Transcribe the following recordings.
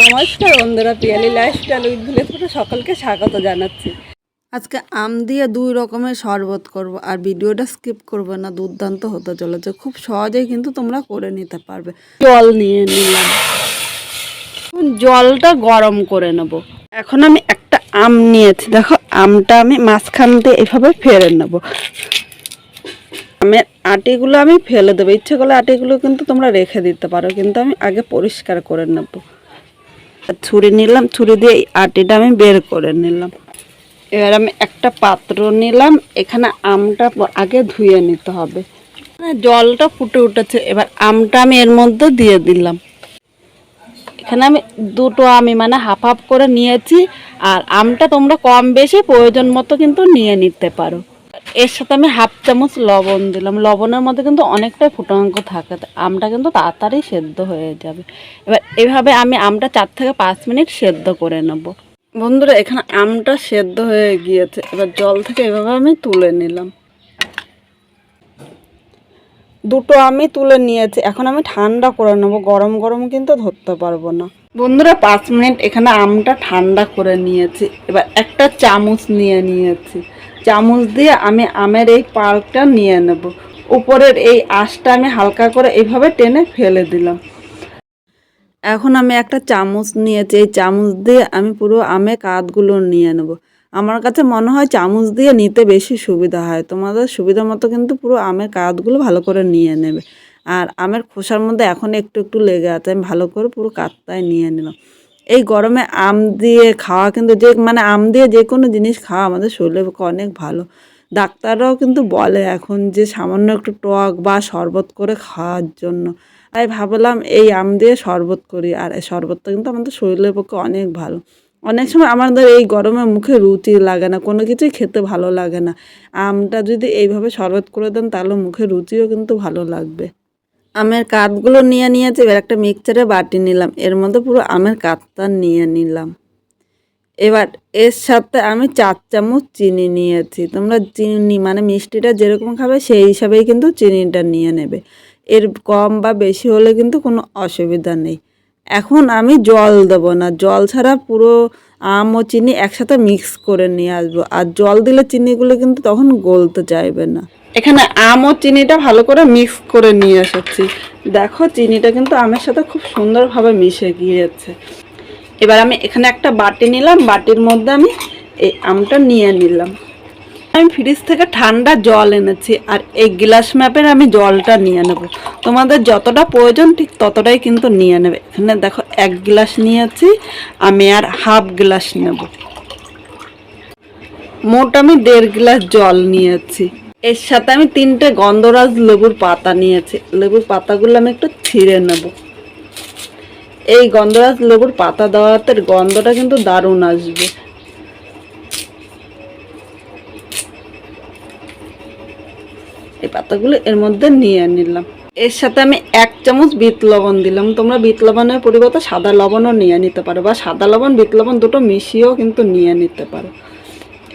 নমস্কার বন্ধুরা Piyali lifestyle with village থেকে সকলকে স্বাগত জানাচ্ছি। আজকে আম দিয়ে দুই রকমের শরবত করব আর ভিডিওটা স্কিপ করবে না দুর্দান্ত হতে চলেছে। খুব সহজেই কিন্তু তোমরা করে নিতে পারবে। জল নিয়ে নিলাম। জলটা গরম করে নেব। এখন আমি একটা আম নিয়েছি। দেখো আমটা আমি মাঝখান দিয়ে এভাবে ফেলে নেব। আমের আটিগুলো আমি ফেলে দেবো। ইচ্ছে করলে আটিগুলো কিন্তু তোমরা রেখে দিতে পারো কিন্তু আমি আগে পরিষ্কার করে নেব। ছুরি নিলাম, ছুরি দিয়ে আটিটা আমি বের করে নিলাম। এবার আমি একটা পাত্র নিলাম, এখানে আমটা আগে ধুয়ে নিতে হবে। জলটা ফুটে উঠেছে, এবার আমটা আমি এর মধ্যে দিয়ে দিলাম। এখানে আমি দুটো আমি মানে হাফ হাফ করে নিয়েছি, আর আমটা তোমরা কম বেশি প্রয়োজন মতো কিন্তু নিয়ে নিতে পারো। এর সাথে আমি হাফ চামচ লবণ দিলাম। লবণের মধ্যে কিন্তু অনেকটাই ফুটাঙ্ক থাকে আমটা কিন্তু তাড়াতাড়ি সেদ্ধ হয়ে যাবে। এবার এভাবে আমি আমটা চার থেকে পাঁচ মিনিট সেদ্ধ করে নেব। বন্ধুরা, এখানে আমটা সেদ্ধ হয়ে গিয়েছে। এবার জল থেকে এভাবে আমি তুলে নিলাম। দুটো আমি তুলে নিয়েছি। এখন আমি ঠান্ডা করে নেব। গরম গরম কিন্তু ধরতে পারব না। বন্ধুরা, পাঁচ মিনিট এখানে আমটা ঠান্ডা করে নিয়েছি। এবার একটা চামচ নিয়ে নিয়েছি। চামচ দিয়ে আমি আমের এই পাল্পটা নিয়ে নেব। উপরের এই আঁশটা আমি হালকা করে এইভাবে টেনে ফেলে দিলাম। এখন আমি একটা চামচ নিয়েছি, এই চামচ দিয়ে আমি পুরো আমে কাঁধগুলো নিয়ে নেব। আমার কাছে মনে হয় চামচ দিয়ে নিতে বেশি সুবিধা হয়। তোমাদের সুবিধা মতো কিন্তু পুরো আমের কাঁধগুলো ভালো করে নিয়ে নেবে। আর আমের খোসার মধ্যে এখন একটু একটু লেগে আছে, আমি ভালো করে পুরো কাঁধটায় নিয়ে নিলাম। এই গরমে আম দিয়ে খাওয়া কিন্তু যে মানে আম দিয়ে যে কোনো জিনিস খাওয়া আমাদের শরীরের পক্ষে অনেক ভালো। ডাক্তাররাও কিন্তু বলে এখন যে, সামান্য একটু টক বা শরবত করে খাওয়ার জন্য। তাই ভাবলাম এই আম দিয়ে শরবত করি, আর এই শরবতটা কিন্তু আমাদের শরীরের পক্ষে অনেক ভালো। অনেক সময় আমাদের এই গরমে মুখে রুচি লাগে না, কোনো কিছুই খেতে ভালো লাগে না। আমটা যদি এইভাবে শরবত করে দেন, তাহলে মুখে রুচিও কিন্তু ভালো লাগবে। আমের কাঠগুলো নিয়ে নিয়েছি, এবার একটা মিক্সারে বাটি নিলাম। এর মধ্যে পুরো আমের কাঠটা নিয়ে নিলাম। এবার এর সাথে আমি চার চামচ চিনি নিয়েছি। তোমরা চিনি মানে মিষ্টিটা যেরকম খাবে, সেই হিসাবেই কিন্তু চিনিটা নিয়ে নেবে। এর কম বা বেশি হলে কিন্তু কোনো অসুবিধা নেই। এখন আমি জল দেবো না। জল ছাড়া পুরো আম ও চিনি একসাথে মিক্স করে নিয়ে আসব। আর জল দিলে চিনিগুলো কিন্তু তখন গলতে চাইবে না। এখানে আম ও চিনিটা ভালো করে মিক্স করে নিয়ে এসেছি। দেখো চিনিটা কিন্তু আমের সাথে খুব সুন্দরভাবে মিশে গিয়েছে। এবার আমি এখানে একটা বাটি নিলাম। বাটির মধ্যে আমি এই আমটা নিয়ে নিলাম। আমি ফ্রিজ থেকে ঠান্ডা জল এনেছি। আর এই গ্লাস ম্যাপের আমি জলটা নিয়ে নেব। তোমাদের যতটা প্রয়োজন ঠিক ততটাই কিন্তু নিয়ে নেবে। এখানে দেখো এক গ্লাস নিয়েছি, আমি আর হাফ গ্লাস নেব। মোট আমি দেড় গ্লাস জল নিয়েছি। এর সাথে আমি তিনটে গন্ধরাজ লেবুর পাতা নিয়েছি। লেবুর পাতাগুলো আমি একটু ছিঁড়ে নেব। এই গন্ধরাজ লেবুর পাতা দেওয়াতে গন্ধটা কিন্তু দারুণ আসবে। এই পাতাগুলো এর মধ্যে নিয়ে নিলাম। এর সাথে আমি এক চামচ বিট লবণ দিলাম। তোমরা বিট লবণের পরিবর্তে সাদা লবণও নিয়ে নিতে পারো বা সাদা লবণ, বিট লবণ দুটো মিশিয়েও কিন্তু নিয়ে নিতে পারো।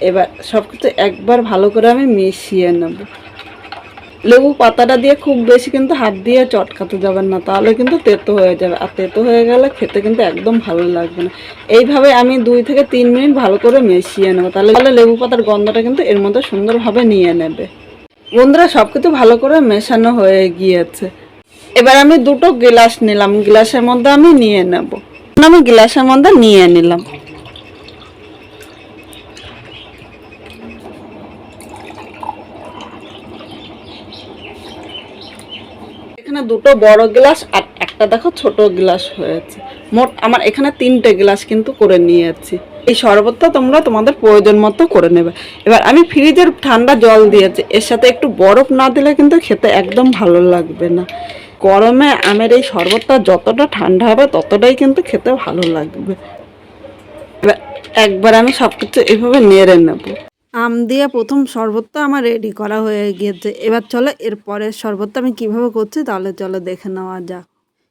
এবার সব কিছু একবার ভালো করে আমি মিশিয়ে নেব। লেবু পাতাটা দিয়ে খুব বেশি কিন্তু হাত দিয়ে চটকাতে যাবেন না, তাহলে কিন্তু তেতো হয়ে যাবে। আর তেতো হয়ে গেলে খেতে কিন্তু একদম ভালো লাগবে না। এইভাবে আমি দুই থেকে তিন মিনিট ভালো করে মিশিয়ে নেব, তাহলে লেবু পাতার গন্ধটা কিন্তু এর মধ্যে সুন্দরভাবে নিয়ে নেবে। বন্ধুরা সব কিছু ভালো করে মেশানো হয়ে গিয়েছে। এবার আমি দুটো গ্লাস নিলাম। গ্লাসের মধ্যে আমি নিয়ে নেব। আমি গ্লাসের মধ্যে নিয়ে নিলাম। এখানে দুটো বড় গ্লাস আর একটা দেখো ছোট গ্লাস হয়েছে। মোট আমার এখানে তিনটে গ্লাস কিন্তু করে নিয়েছি। এই শরবতটা তোমরা তোমাদের প্রয়োজন মতো করে নেবে। এবার আমি ফ্রিজের ঠান্ডা জল দিয়েছি। এর সাথে একটু বরফ না দিলে কিন্তু খেতে একদম ভালো লাগবে না। গরমে আমের এই শরবতটা যতটা ঠান্ডা হবে ততটাই কিন্তু খেতে ভালো লাগবে। এবার একবার আমি সব কিছু এভাবে নেড়ে নেব। আম দিয়ে প্রথম শরবতটা আমার রেডি করা হয়ে গিয়েছে। এবার চলো এর পরের শরবতটা আমি কীভাবে করছি তাহলে চলো দেখে নেওয়া যাক।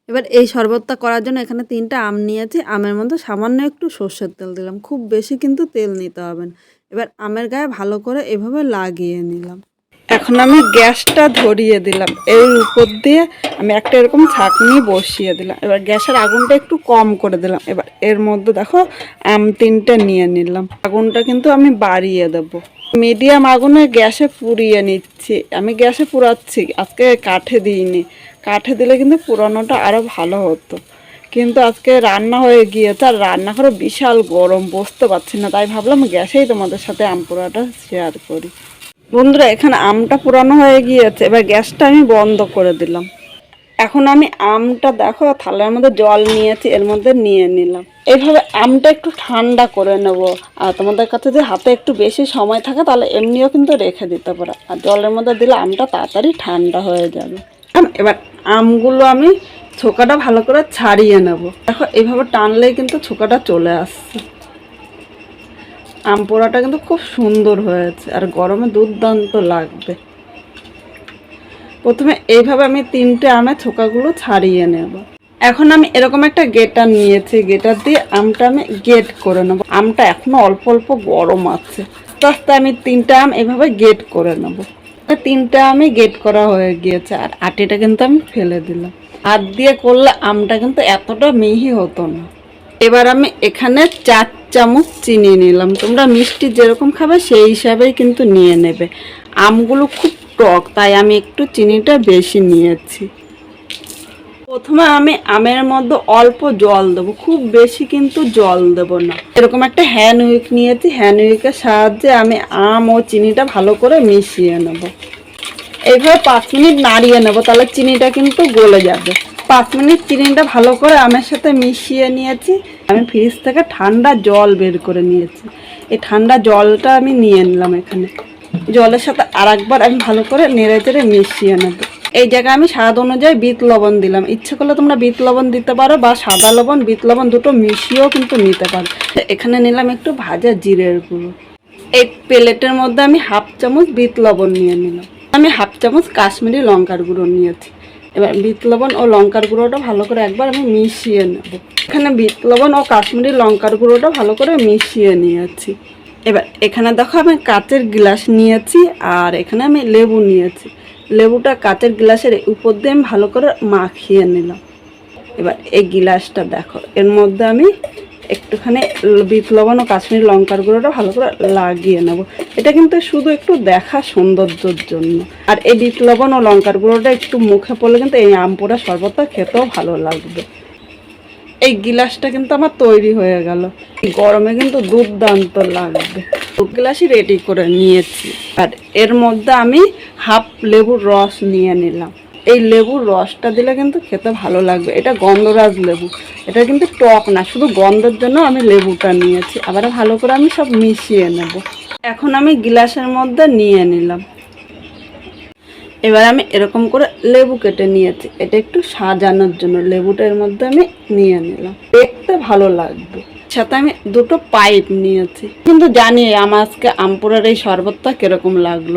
এবার এই শরবতটা করার জন্য এখানে তিনটা আম নিয়েছি। আমের মধ্যে সামান্য একটু সর্ষের তেল দিলাম। খুব বেশি কিন্তু তেল নিতে হবে না। এবার আমের গায়ে ভালো করে এভাবে লাগিয়ে নিলাম। এখন আমি গ্যাসটা ধরিয়ে দিলাম। এর উপর দিয়ে আমি একটা এরকম ছাঁকনি বসিয়ে দিলাম। এবার গ্যাসের আগুনটা একটু কম করে দিলাম। এবার এর মধ্যে দেখো, আম তিনটা নিয়ে নিলাম। আগুনটা কিন্তু আমি বাড়িয়ে দেবো। মিডিয়াম আগুনে গ্যাসে পুড়িয়ে নিচ্ছি। আমি গ্যাসে পুরাচ্ছি আজকে কাঠে দিইনি। কাঠে দিলে কিন্তু পুরানোটা আরও ভালো হতো। কিন্তু আজকে রান্না হয়ে গিয়েছে, আর রান্না রান্নাঘরে বিশাল গরম, বসতে পারছি না। তাই ভাবলাম গ্যাসেই তোমাদের সাথে আম পোড়াটা শেয়ার করি। বন্ধুরা, এখানে আমটা পুরানো হয়ে গিয়েছে, এবার গ্যাসটা আমি বন্ধ করে দিলাম। এখন আমি আমটা দেখো, থালার মধ্যে জল নিয়েছি, এর মধ্যে নিয়ে নিলাম। এইভাবে আমটা একটু ঠান্ডা করে নেব। আর তোমাদের কাছে যদি হাতে একটু বেশি সময় থাকে, তাহলে এমনিও কিন্তু রেখে দিতে পারো। আর জলের মধ্যে দিলে আমটা তাড়াতাড়ি ঠান্ডা হয়ে যাবে। এবার আমগুলো আমি ছোকাটা ভালো করে ছাড়িয়ে নেব। দেখো এইভাবে টানলেই কিন্তু ছোকাটা চলে আসছে। আম পোড়াটা কিন্তু খুব সুন্দর হয়েছে, আর গরমে দুর্দান্ত লাগবে। প্রথমে এইভাবে আমি তিনটে আমের ছোকাগুলো ছাড়িয়ে নেব। এখন আমি এরকম একটা গেটার নিয়েছি, গেটার দিয়ে আমটা আমি গেট করে নেব। আমটা এখনও অল্প অল্প গরম আছে। আস্তে আমি তিনটা আম এভাবে গেট করে নেব। তিনটা আমি গেট করা হয়ে গিয়েছে আর আটিটা কিন্তু আমি ফেলে দিলাম। হাত দিয়ে করলে আমটা কিন্তু এতটা মিহি হতো না। এবার আমি এখানে চার চামচ চিনি নিলাম। তোমরা মিষ্টি যেরকম খাবে সেই হিসাবেই কিন্তু নিয়ে নেবে। আমগুলো খুব টক তাই আমি একটু চিনিটা বেশি নিয়েছি। প্রথমে আমি আমের মধ্যে অল্প জল দেবো, খুব বেশি কিন্তু জল দেব না। এরকম একটা হ্যান্ড উইক নিয়েছি হ্যান্ড উইকের সাহায্যে আমি আম ও চিনিটা ভালো করে মিশিয়ে নেব। এইভাবে পাঁচ মিনিট নাড়িয়ে নেব, তাহলে চিনিটা কিন্তু গলে যাবে। পাঁচ মিনিট চিনিটা ভালো করে আমের সাথে মিশিয়ে নিয়েছি, আমি ফ্রিজ থেকে ঠান্ডা জল বের করে নিয়েছি। এই ঠান্ডা জলটা আমি নিয়ে নিলাম এখানে। জলের সাথে আর একবার আমি ভালো করে নেড়ে চেড়ে মিশিয়ে নেব। এই জায়গায় আমি স্বাদ অনুযায়ী বিট লবণ দিলাম। ইচ্ছে করলে তোমরা বিট লবণ দিতে পারো বা সাদা লবণ, বিট লবণ দুটো মিশিয়েও কিন্তু নিতে পারো। এখানে নিলাম একটু ভাজা জিরের গুঁড়ো। এই প্লেটের মধ্যে আমি হাফ চামচ বিট লবণ নিয়ে নিলাম। আমি হাফ চামচ কাশ্মীরি লঙ্কার গুঁড়ো নিয়েছি। এবার বিট লবণ ও লঙ্কার গুঁড়োটা ভালো করে একবার আমি মিশিয়ে নেব। এখানে বিট লবণ ও কাশ্মীরি লঙ্কার গুঁড়োটা ভালো করে মিশিয়ে নিয়েছি। এবার, এখানে দেখো আমি কাচের গ্লাস নিয়েছি আর এখানে আমি লেবু নিয়েছি। লেবুটা কাচের গ্লাসের উপর দিয়ে আমি ভালো করে মাখিয়ে নিলাম। এবার এই গিলাসটা দেখো, এর মধ্যে আমি একটুখানি বিট লবণ ও কাশ্মীরি লঙ্কার গুঁড়োটা ভালো করে লাগিয়ে নেব। এটা কিন্তু শুধু একটু দেখা সৌন্দর্যের জন্য। আর এই বিট লবণ ও লঙ্কার গুঁড়োটা একটু মুখে পড়লে কিন্তু এই আম পোড়া শরবতটা খেতেও ভালো লাগবে। এই গিলাসটা কিন্তু আমার তৈরি হয়ে গেল। গরমে কিন্তু দুর্দান্ত লাগবে। দু গ্লাসই রেডি করে নিয়েছি। আর এর মধ্যে আমি হাফ লেবুর রস নিয়ে নিলাম। এই লেবুর রসটা দিলে কিন্তু খেতে ভালো লাগবে। এটা গন্ধরাজ লেবু। এটা কিন্তু টক না, শুধু গন্ধের জন্য আমি লেবুটা নিয়েছি। আবার ভালো করে আমি সব মিশিয়ে নেব। এখন আমি গিলাসের মধ্যে নিয়ে নিলাম। এবার আমি এরকম করে লেবু কেটে নিয়েছি। এটা একটু সাজানোর জন্য। লেবুটার মধ্যে আমি নিয়ে নিলাম। দেখতে ভালো লাগবে। সাথে আমি দুটো পাইপ নিয়েছি। কিন্তু জানি আমার আজকে আমপুরের এই শরবতটা কীরকম লাগল।